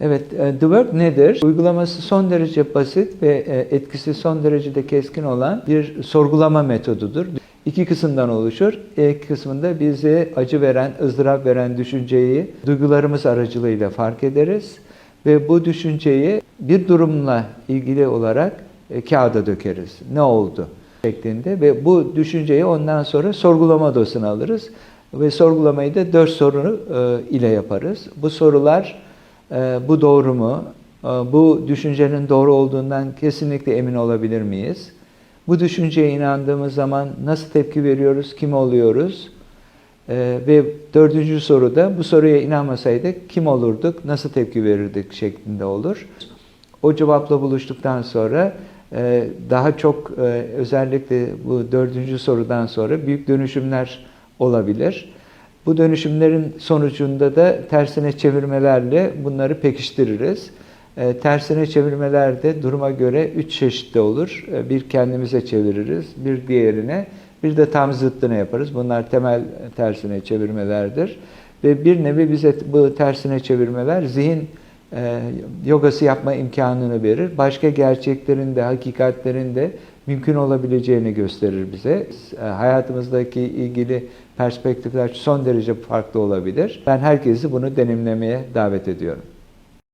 Evet, e, The Work nedir? Uygulaması son derece basit ve e, etkisi son derecede keskin olan bir sorgulama metodudur. İki kısımdan oluşur. İlk kısmında bize acı veren, ızdırap veren düşünceyi duygularımız aracılığıyla fark ederiz. Ve bu düşünceyi bir durumla ilgili olarak e, kağıda dökeriz. Ne oldu? şeklinde ve bu düşünceyi ondan sonra sorgulama dosasına alırız. Ve sorgulamayı da dört soru ile yaparız. Bu sorular e, bu doğru mu? E, bu düşüncenin doğru olduğundan kesinlikle emin olabilir miyiz? Bu düşünceye inandığımız zaman nasıl tepki veriyoruz, kim oluyoruz? E, ve dördüncü soruda bu soruya inanmasaydık kim olurduk, nasıl tepki verirdik şeklinde olur. O cevapla buluştuktan sonra e, daha çok e, özellikle bu dördüncü sorudan sonra büyük dönüşümler olabilir. Bu dönüşümlerin sonucunda da tersine çevirmelerle bunları pekiştiririz. E, tersine çevirmelerde duruma göre üç çeşitli olur. E, bir kendimize çeviririz, bir diğerine, bir de tam zıttını yaparız. Bunlar temel tersine çevirmelerdir. Ve bir nevi bize bu tersine çevirmeler zihin e, yogası yapma imkanını verir. Başka gerçeklerin de, hakikatlerin de mümkün olabileceğini gösterir bize. E, hayatımızdaki ilgili perspektifler son derece farklı olabilir. Ben herkesi bunu deneyimlemeye davet ediyorum.